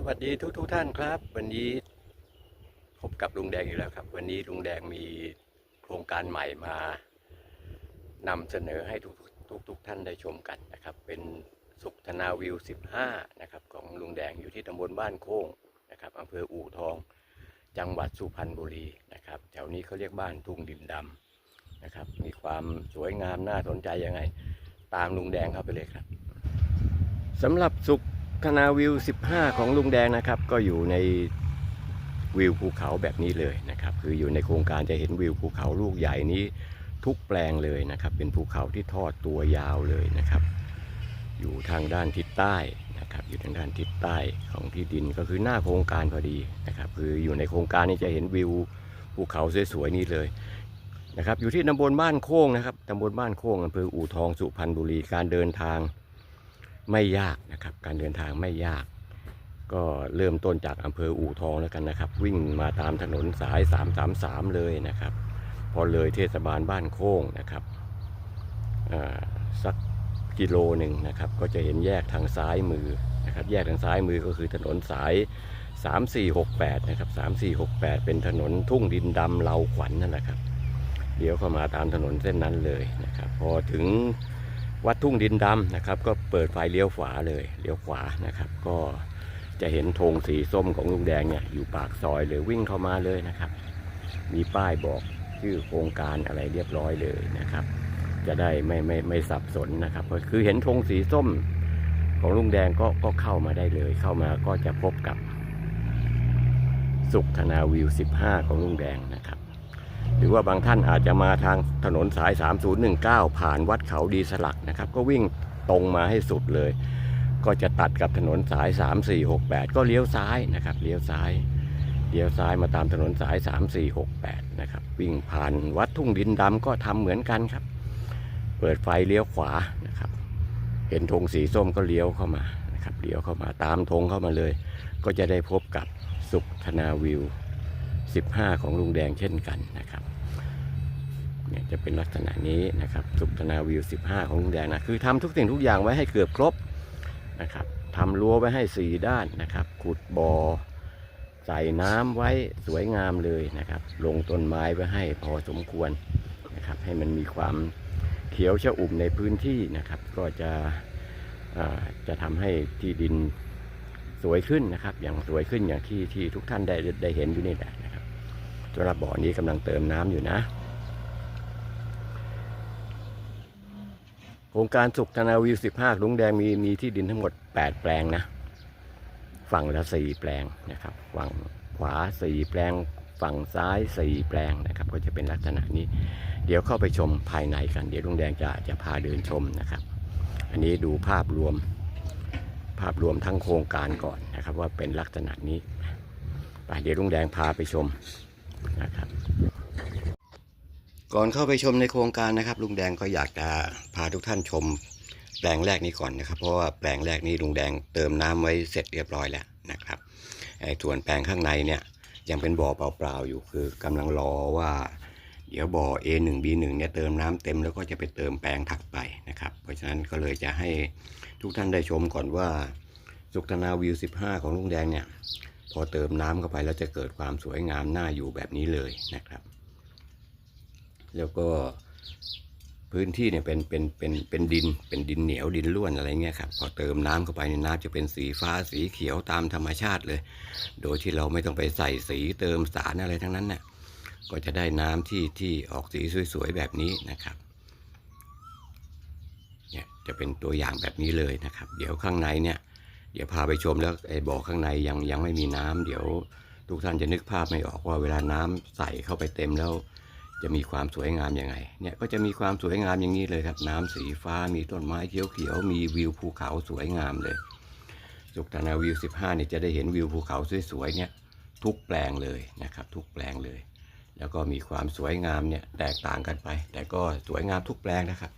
สวัสดีทุกทุกท่านครับ วันนี้พบกับลุงแดงอีกแล้วครับ วันนี้ลุงแดงมีโครงการใหม่มานำเสนอให้ทุกทุกทุกท่านได้ชมกันนะครับ เป็นสุขธนาวิว 15 นะครับ ของลุงแดงอยู่ที่ตำบลบ้านโค้งนะครับอำเภออู่ทอง จังหวัดสุพรรณบุรีนะครับแถวนี้เขาเรียกบ้านทุ่งดินดำนะครับ มีความสวยงามน่าสนใจยังไง ตามลุงแดงเข้าไปเลยครับสำหรับสุข คณาวิว 15 ของลุงแดงนะครับ ก็อยู่ในวิวภูเขาแบบนี้เลยนะครับ คืออยู่ในโครงการจะเห็นวิวภูเขาลูกใหญ่นี้ทุกแปลงเลยนะครับ เป็นภูเขาที่ทอดตัวยาวเลยนะครับ อยู่ทางด้านทิศใต้นะครับ อยู่ทางด้านทิศใต้ของที่ดินก็คือหน้าโครงการพอดีนะครับ คืออยู่ในโครงการนี้จะเห็นวิวภูเขาสวยๆนี่เลยนะครับ อยู่ที่ตำบลบ้านโค้งนะครับตำบลบ้านโค้งอำเภออู่ทองสุพรรณบุรีการเดินทาง ไม่ยากนะครับ การเดินทางไม่ยาก ก็เริ่มต้นจากอำเภออู่ทองแล้วกันนะครับ วิ่งมาตามถนนสาย 333 เลยนะครับ พอเลยเทศบาลบ้านโค้งนะครับสักกิโลหนึ่งนะครับ ก็จะเห็นแยกทางซ้ายมือนะครับ แยกทางซ้ายมือก็คือถนนสาย 3468 นะครับ 3468 เป็นถนนทุ่งดินดำเลาขวัญนนั่นแหละครับเดี๋ยวเข้ามาตามถนนเส้นนั้นเลยนะครับ พอถึง วัดทุ่งดินดำนะครับ ก็เปิดไฟเลี้ยวขวาเลยเลี้ยวขวานะครับ ก็จะเห็นธงสีส้มของลุงแดงเนี่ยอยู่ปากซอยเลยวิ่งเข้ามาเลยนะครับ มีป้ายบอกชื่อโครงการอะไรเรียบร้อยเลยนะครับ จะได้ไม่ไม่ไม่สับสนนะครับก็คือเห็นธงสีส้มของลุงแดงก็ก็เข้ามาได้เลย เข้ามาก็จะพบกับสุขธนาวิว 15 ของลุงแดงนะครับ หรือว่าบางท่านอาจจะมาทางถนนสาย 3019 ผ่านวัดเขาดีสลักนะครับ ก็วิ่งตรงมาให้สุดเลย ก็จะตัดกับถนนสาย 3468 ก็เลี้ยวซ้ายนะครับเลี้ยวซ้ายเลี้ยวซ้ายมาตามถนนสาย 3468 นะครับ วิ่งผ่านวัดทุ่งดินดำก็ทำเหมือนกันครับ เปิดไฟเลี้ยวขวานะครับ เห็นธงสีส้มก็เลี้ยวเข้ามานะครับเลี้ยวเข้ามาตามธงเข้ามาเลย ก็จะได้พบกับสุขธนาวิว 15 ของลุงแดงเช่นกันนะครับ เนี่ยจะเป็นลักษณะนี้นะครับสุขธนาวิว 15 ของลุงแดงนะคือทำทุกสิ่งทุกอย่างไว้ให้เกือบครบนะครับทำรั้วไว้ให้4ด้านนะครับ ขุดบอ่อใส่น้ำไว้สวยงามเลยนะครับ ลงต้นไม้ไว้ให้พอสมควรนะครับ ให้มันมีความเขียวชอุ่มในพื้นที่นะครับ ก็จะจะทำให้ที่ดินสวยขึ้นนะครับ อย่างสวยขึ้นอย่างที่ที่ทุกท่านได้ได้เห็นอยู่นี่แหละนะครับสำหรับบ่อนี้กำลังเติมน้ำอยู่นะ โครงการสุขธนาวิว15ลุงแดงมีมีที่ดินทั้งหมด8แปลงนะ ฝั่งละ4แปลงนะครับ ฝั่งขวา4แปลง ฝั่งซ้าย4แปลงนะครับ ก็จะเป็นลักษณะนี้ เดี๋ยวเข้าไปชมภายในกัน เดี๋ยวลุงแดงจะจะพาเดินชมนะครับ อันนี้ดูภาพรวม ภาพรวมทั้งโครงการก่อนนะครับ ว่าเป็นลักษณะนี้ไปเดี๋ยวลุงแดงพาไปชมนะครับ ก่อนเข้าไปชมในโครงการนะครับ ลุงแดงก็อยากจะพาทุกท่านชมแปลงแรกนี้ก่อนนะครับ เพราะว่าแปลงแรกนี้ลุงแดงเติมน้ำไว้เสร็จเรียบร้อยแล้วนะครับไอ้ส่วนแปลงข้างในเนี่ยยังเป็นบ่อเปล่าๆอยู่คือกำลังรอว่าเดี๋ยวบ่อ A1 B1 เนี่ยเติมน้ำเต็มแล้วก็จะไปเติมแปลงถัดไปนะครับ เพราะฉะนั้นก็เลยจะให้ทุกท่านได้ชมก่อนว่าสุขธนาวิว 15 ของลุงแดงเนี่ยพอเติมน้ำเข้าไปแล้วจะเกิดความสวยงามน่าอยู่แบบนี้เลยนะครับ แล้วก็พื้นที่เนี่ยเป็นเป็นเป็นเป็นดินเป็นดินเหนียวดินล้วนอะไรเงี้ยครับพอเติมน้ำเข้าไปในยน้ำจะเป็นสีฟ้าสีเขียวตามธรรมชาติเลย โดยที่เราไม่ต้องไปใส่สีเติมสารอะไรทั้งนั้นน่ะก็จะได้น้ำที่ที่ออกสีสวยๆแบบนี้นะครับเนี่ยจะเป็นตัวอย่างแบบนี้เลยนะครับ เดี๋ยวข้างในเนี่ยเดี๋ยวพาไปชมแล้วไอ้บ่อข้างในยังยังไม่มีน้ำเดี๋ยวทุกท่านจะนึกภาพไม่ออกว่าเวลาน้ำใส่เข้าไปเต็มแล้ว จะมีความสวยงามยังไง เนี่ยก็จะมีความสวยงามอย่างนี้เลยครับ น้ำสีฟ้ามีต้นไม้เขียวๆมีวิวภูเขาสวยงามเลยสุขธนาวิว 15เนี่ยจะได้เห็นวิวภูเขาสวยๆเนี่ยทุกแปลงเลยนะครับ ทุกแปลงเลย แล้วก็มีความสวยงามเนี่ยแตกต่างกันไป แต่ก็สวยงามทุกแปลงนะครับ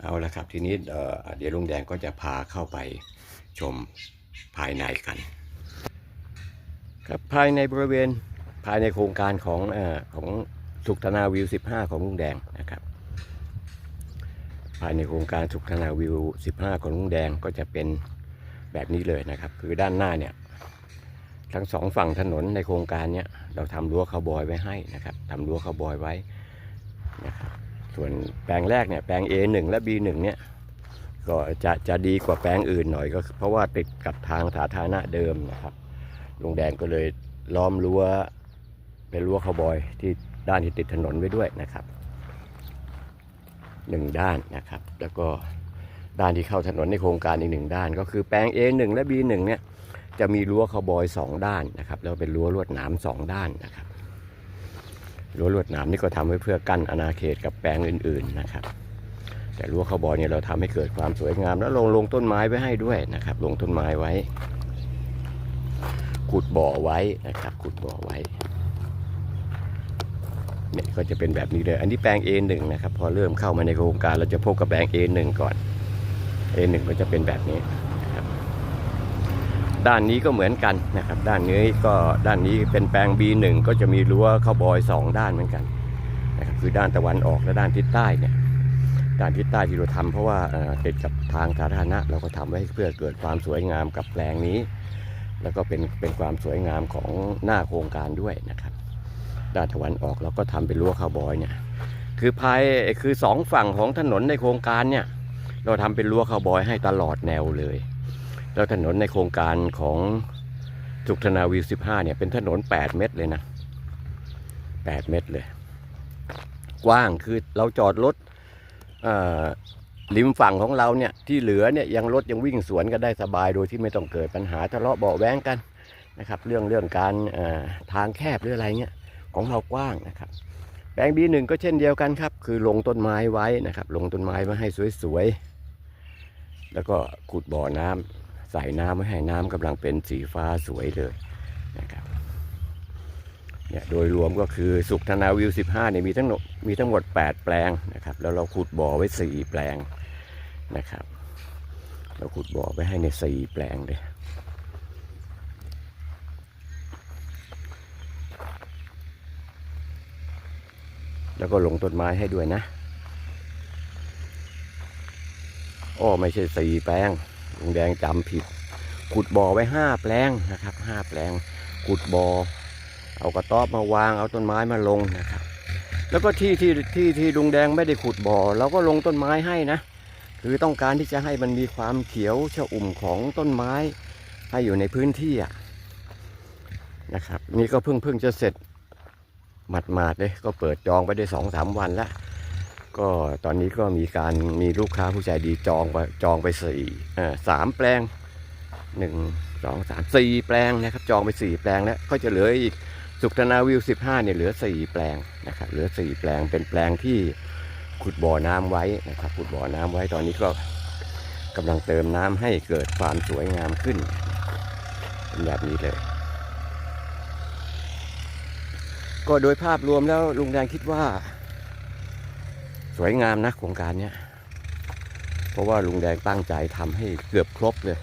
เอาละครับทีนี้เอ่อเดี๋ยวลุงแดงก็จะพาเข้าไปชมภายในกันครับภายในบริเวณภายในโครงการของอของ สุขธนาวิว 15 ของลุงแดงนะครับ ภายในโครงการสุขธนาวิว 15 ของลุงแดงก็จะเป็นแบบนี้เลยนะครับ คือด้านหน้าเนี่ยทั้งสองฝั่งถนนในโครงการเนี้ยเราทำรั้วคาวบอยไว้ให้นะครับทำรั้วคาวบอยไว้นะครับส่วนแปลงแรกเนี่ยแปลง A1 และ B1 เนี่ยก็จะจะดีกว่าแปลงอื่นหน่อยก็เพราะว่าติดกับทางสาธารณะเดิมนะครับลุงแดงก็เลยล้อมรั้วเป็นรั้วคาวบอยที่ ด้านที่ติดถนนไว้ด้วยนะครับหนึ่งด้านนะครับ แล้วก็ด้านที่เข้าถนนในโครงการอีกหนึ่งด้าน ก็คือแปลง A1 และ B1 เนี่ยจะมีรั้วคาวบอยสองด้านนะครับ แล้วเป็นรั้วลวดหนามสองด้านนะครับรั้วลวดหนามนี่ก็ทำไว้เพื่อกั้นอาณาเขตกับแปลงอื่น ๆนะครับ แต่รั้วคาวบอยเนี่ยเราทำให้เกิดความสวยงาม แล้วลงลงต้นไม้ไว้ให้ด้วยนะครับ ลงต้นไม้ไว้ ขุดบ่อไว้นะครับ ขุดบ่อไว้ เนี่ยก็จะเป็นแบบนี้เลย อันนี้แปลง A1 นะครับพอเริ่มเข้ามาในโครงการเราจะพบกับแปลง A1 ก่อน A1 ก็จะเป็นแบบนี้ด้านนี้ก็เหมือนกันนะครับ ด้านนี้ก็ด้านนี้เป็นแปลง B1 ก็จะมีรั้วข้าวบอยสองด้านเหมือนกันนะครับคือด้านตะวันออกและด้านทิศใต้เนี่ยด้านทิศใต้ที่เราทำเพราะว่าเติดกับทางสาธารณะเราก็ทำไว้เพื่อเกิดความสวยงามกับแปลงนี้ แล้วก็เป็นเป็นความสวยงามของหน้าโครงการด้วยนะครับ ด้านตะวันออกเราก็ทำเป็นรั้วข้าวบอยเนี่ยคือภายคือสองฝั่งของถนนในโครงการเนี่ยเราทำเป็นรั้วข้าวบอยให้ตลอดแนวเลย แล้วถนนในโครงการของสุขธนาวิว 15 เนี่ยเป็นถนน 8 เมตรเลยนะ 8 เมตรเลย กว้างคือเราจอดรถริมฝั่งของเราเนี่ยที่เหลือเนี่ยยังรถยังวิ่งสวนกันได้สบายโดยที่ไม่ต้องเกิดปัญหาทะเลาะเบาะแว้งกันนะครับ เรื่องเรื่องการทางแคบหรืออะไรเงี้ย ของเรากว้างนะครับ แปลงบีหนึ่งก็เช่นเดียวกันครับ คือลงต้นไม้ไว้นะครับ ลงต้นไม้มาให้สวยๆ แล้วก็ขุดบ่อน้ำใส่น้ำไว้ให้น้ำกำลังเป็นสีฟ้าสวยเลยนะครับเนี่ยโดยรวมก็คือสุขธนาวิว 15เนี่ยมีทั้งหมดมีทั้งหมด 8 แปลงนะครับ แล้วเราขุดบ่อไว้ 4 แปลงนะครับ เราขุดบ่อไว้ให้ใน 4 แปลงเลย แล้วก็ลงต้นไม้ให้ด้วยนะอ้อไม่ใช่สี่แปลงลุงแดงจำผิด ขุดบ่อไว้ห้าแปลงนะครับห้าแปลง ขุดบ่อ เอากระต๊อบมาวาง เอาต้นไม้มาลงนะครับ แล้วก็ที่ที่ที่ที่ลุงแดงไม่ได้ขุดบ่อเราก็ลงต้นไม้ให้นะ คือต้องการที่จะให้มันมีความเขียวชอุ่มของต้นไม้ให้อยู่ในพื้นที่อะนะครับ นี่ก็เพิ่งเพิ่งจะเสร็จ หมาดๆเลยก็เปิดจองไปได้สองสามวันแล้วก็ตอนนี้ก็มีการมีลูกค้าผู้ใจดีจองไปจองไปสี่สามแปลงหนึ่งสองสามสี่แปลงนะครับ จองไปสี่แปลงแล้วก็จะเหลืออีกสุขธนาวิวสิบห้าเนี่ยเหลือสี่แปลงนะครับเหลือสี่แปลงเป็นแปลงที่ขุดบ่อน้ำไว้นะครับขุดบ่อน้ำไว้ตอนนี้ก็กำลังเติมน้ำให้เกิดความสวยงามขึ้นเป็นแบบนี้เลย ก็โดยภาพรวมแล้วลุงแดงคิดว่า สวยงามนะโครงการเนี้ยเพราะว่าลุงแดงตั้งใจทำให้เกือบครบเลย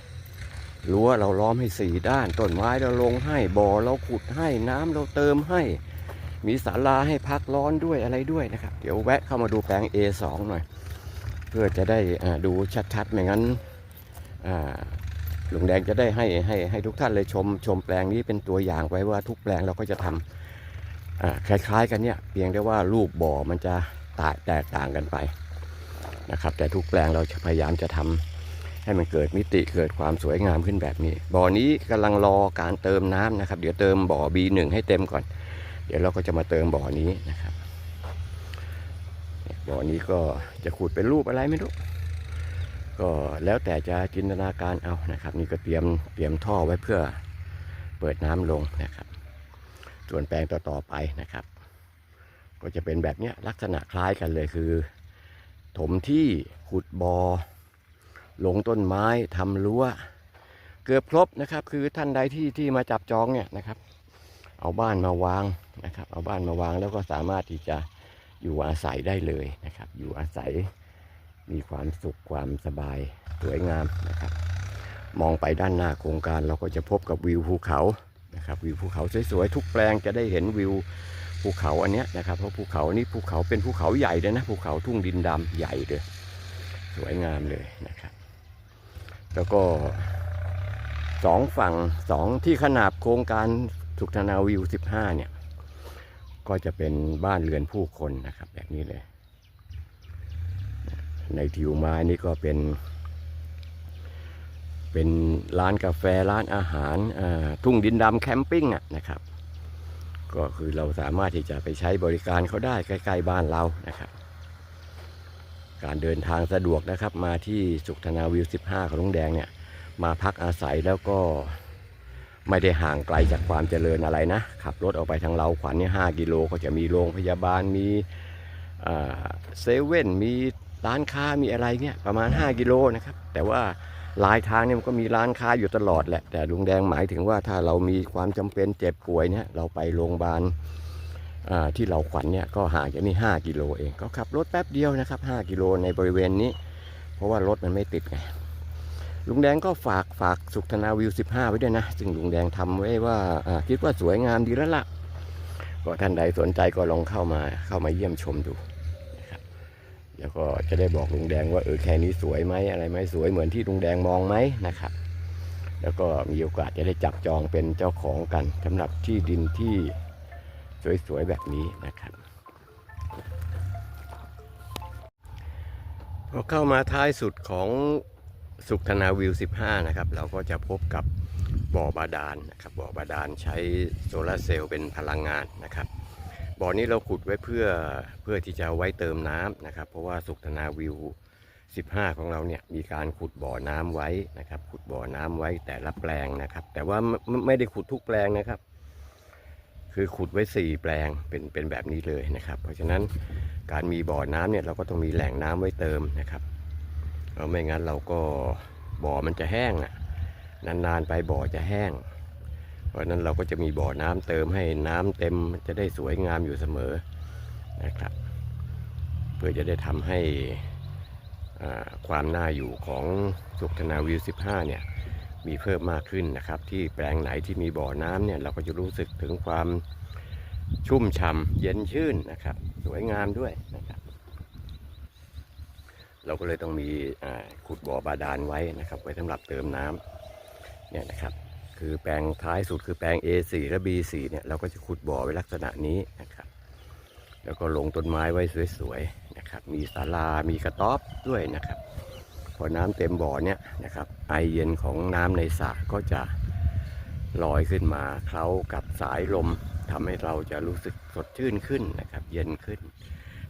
รั้วเราล้อมให้สี่ด้านต้นไม้เราลงให้บ่อเราขุดให้น้ำเราเติมให้ มีศาลาให้พักร้อนด้วยอะไรด้วยนะครับ เดี๋ยวแวะเข้ามาดูแปลง A2 หน่อย เพื่อจะได้ดูชัดๆไม่งั้นลุงแดงจะได้ให้ให้ให้ทุกท่านเลยชมชมแปลงนี้เป็นตัวอย่างไว้ว่าทุกแปลงเราก็จะทำอ่า คล้ายๆกันเนี่ยเพียงแต่ว่ารูปบ่อมันจะตแตกต่างกันไปนะครับ แต่ทุกแปลงเราจะพยายามจะทำให้มันเกิดมิติเกิดความสวยงามขึ้นแบบนี้ บ่อนี้กำลังรอการเติมน้ำนะครับ เดี๋ยวเติมบ่อ B1 ให้เต็มก่อน เดี๋ยวเราก็จะมาเติมบ่อนี้นะครับบ่อนี้ก็จะขุดเป็นรูปอะไรไม่รู้ก็แล้วแต่จะจินตนาการเอานะครับ นี่ก็เตรียมเตรียมท่อไว้เพื่อเปิดน้ำลงนะครับ ส่วนแปลงต่อๆไปนะครับ ก็จะเป็นแบบนี้ลักษณะคล้ายกันเลยคือ ถมที่ขุดบอ่อลงต้นไม้ทำรั้วเกือบครบนะครับ คือท่านใดที่ที่มาจับจองเนี่ยนะครับ เอาบ้านมาวางนะครับ เอาบ้านมาวางแล้วก็สามารถที่จะอยู่อาศัยได้เลยนะครับ อยู่อาศัยมีความสุขความสบายสวยงามนะครับ มองไปด้านหน้าโครงการเราก็จะพบกับวิวภูเขา นะครับวิวภูเขาสวยๆทุกแปลงจะได้เห็นวิวภูเขาอันเนี้ยนะครับเพราะภูเขานี้ภูเขาเป็นภูเขาใหญ่เลยนะภูเขาทุ่งดินดำใหญ่เลยสวยงามเลยนะครับ แล้วก็สองฝั่งสองที่ขนาบโครงการสุขธนาวิว 15 เนี่ย ก็จะเป็นบ้านเรือนผู้คนนะครับ แบบนี้เลย ในทิวไม้นี่ก็เป็น เป็นร้านกาแฟร้านอาหารทุ่งดินดำแคมปิ้งนะครับ ก็คือเราสามารถที่จะไปใช้บริการเขาได้ใกล้ ๆ บ้านเรานะครับ การเดินทางสะดวกนะครับ มาที่สุขธนาวิว 15 ของลุงแดงเนี่ย มาพักอาศัยแล้วก็ไม่ได้ห่างไกลจากความเจริญอะไรนะ ขับรถออกไปทางเราขวัญเนี่ยห้ากิโลก็จะมีโรงพยาบาลมีเซเว่นมีร้านค้ามีอะไรเนี่ยประมาณ 5 กิโลนะครับ แต่ว่า ลายทางเนี่ยมันก็มีร้านค้าอยู่ตลอดแหละ แต่ลุงแดงหมายถึงว่าถ้าเรามีความจำเป็นเจ็บป่วยเนี่ยเราไปโรงพยาบาลที่เราขวัญเนี่ยก็ห่างจากนี่5กิโลเองก็ขับรถแป๊บเดียวนะครับ 5 กิโลในบริเวณนี้ เพราะว่ารถมันไม่ติดไงลุงแดงก็ฝากฝากสุขธนาวิว 15 ไว้ด้วยนะ ซึ่งลุงแดงทำไว้ว่าคิดว่าสวยงามดีแล้วล่ะก็ท่านใดสนใจก็ลองเข้ามาเข้ามาเยี่ยมชมดู แล้วก็จะได้บอกลุงแดงว่าเออแค่นี้สวยไหมอะไรไหมสวยเหมือนที่ลุงแดงมองไหมนะครับ แล้วก็มีโอกาสจะได้จับจองเป็นเจ้าของกันสำหรับที่ดินที่สวยๆแบบนี้นะครับพอเข้ามาท้ายสุดของสุขธนาวิว 15 นะครับ เราก็จะพบกับบ่อบาดาลนะครับบ่อบาดาลใช้โซลาร์เซลล์เป็นพลังงานนะครับ บ่อนี้เราขุดไว้เพื่อเพื่อที่จะไว้เติมน้ำนะครับ เพราะว่าสุขธนาวิว 15 ของเราเนี่ยมีการขุดบ่อน้ำไว้นะครับ ขุดบ่อน้ำไว้แต่ละแปลงนะครับ แต่ว่าไม่ได้ขุดทุกแปลงนะครับ คือขุดไว้ 4 แปลงเป็นเป็นแบบนี้เลยนะครับ เพราะฉะนั้นการมีบ่อน้ำเนี่ยเราก็ต้องมีแหล่งน้ำไว้เติมนะครับเพราะไม่งั้นเราก็บ่อมันจะแห้งอะนานๆไปบ่อจะแห้ง เพราะนั้นเราก็จะมีบ่อน้ำเติมให้น้ำเต็มจะได้สวยงามอยู่เสมอนะครับ เพื่อจะได้ทำให้ความน่าอยู่ของสุขธนาวิว 15 เนี่ยมีเพิ่มมากขึ้นนะครับ ที่แปลงไหนที่มีบ่อน้ำเนี่ยเราก็จะรู้สึกถึงความชุ่มฉ่ำเย็นชื่นนะครับ สวยงามด้วยนะครับ เราก็เลยต้องมีขุดบ่อบาดาลไว้นะครับ ไว้สำหรับเติมน้ำเนี่ยนะครับ คือแปลงท้ายสุดคือแปลง A4 และ B4 เนี่ยเราก็จะขุดบ่อไว้ลักษณะนี้นะครับ แล้วก็ลงต้นไม้ไว้สวยๆนะครับ มีศาลา มีกระต๊อบด้วยนะครับ พอน้ำเต็มบ่อเนี่ยนะครับ ไอเย็นของน้ำในสระก็จะลอยขึ้นมาเคล้ากับสายลมทำให้เราจะรู้สึกสดชื่นขึ้นนะครับ เย็นขึ้น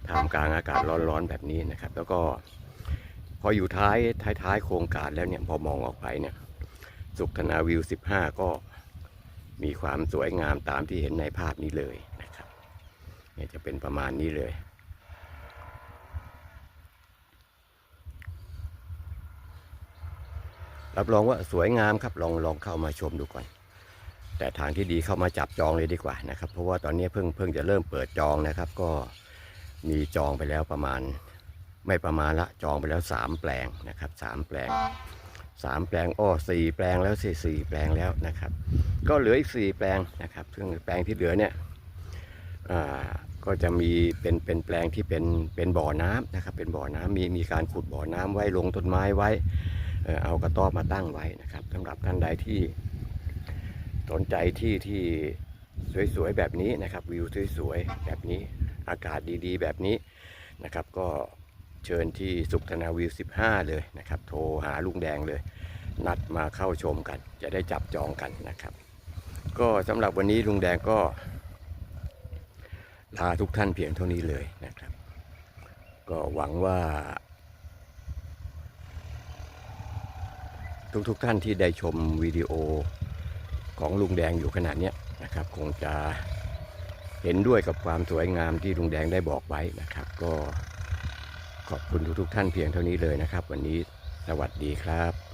ท่ามกลางอากาศร้อนๆแบบนี้นะครับ แล้วก็พออยู่ท้ายท้ายๆโครงการแล้วเนี่ยพอมองออกไปเนี่ย สุขธนาวิว 15 ก็มีความสวยงามตามที่เห็นในภาพนี้เลยนะครับเนี่ยจะเป็นประมาณนี้เลยรับรองว่าสวยงามครับลองลองเข้ามาชมดูก่อน แต่ทางที่ดีเข้ามาจับจองเลยดีกว่านะครับ เพราะว่าตอนนี้เพิ่งเพิ่งจะเริ่มเปิดจองนะครับ ก็มีจองไปแล้วประมาณ ไม่ประมาณละจองไปแล้วสามแปลงนะครับสามแปลง สามแปลงอ้อสี่แปลงแล้วสี่สี่แปลงแล้วนะครับ ก็เหลืออีกสี่แปลงนะครับ ซึ่งแปลงที่เหลือเนี่ยอ่าก็จะมีเป็นเป็นแปลงที่เป็นเป็นบ่อน้ำนะครับ เป็นบ่อน้ำมีมีการขุดบ่อน้ำไว้ลงต้นไม้ไว้เอากระต๊อบมาตั้งไว้นะครับสำหรับท่านใดที่สนใจที่ที่สวยๆแบบนี้นะครับ วิวสวยๆแบบนี้อากาศดีๆ แบบนี้นะครับก็ เชิญที่สุขธนาวิว 15 เลยนะครับ โทรหาลุงแดงเลย นัดมาเข้าชมกัน จะได้จับจองกันนะครับ ก็สำหรับวันนี้ลุงแดงก็ ลาทุกท่านเพียงเท่านี้เลยนะครับ ก็หวังว่า ทุกๆทท่านที่ได้ชมวิดีโอของลุงแดงอยู่ขนาดนี้นะครับ คงจะเห็นด้วยกับความสวยงามที่ลุงแดงได้บอกไว้นะครับ ก็ ขอบคุณทุกๆท่านเพียงเท่านี้เลยนะครับ วันนี้สวัสดีครับ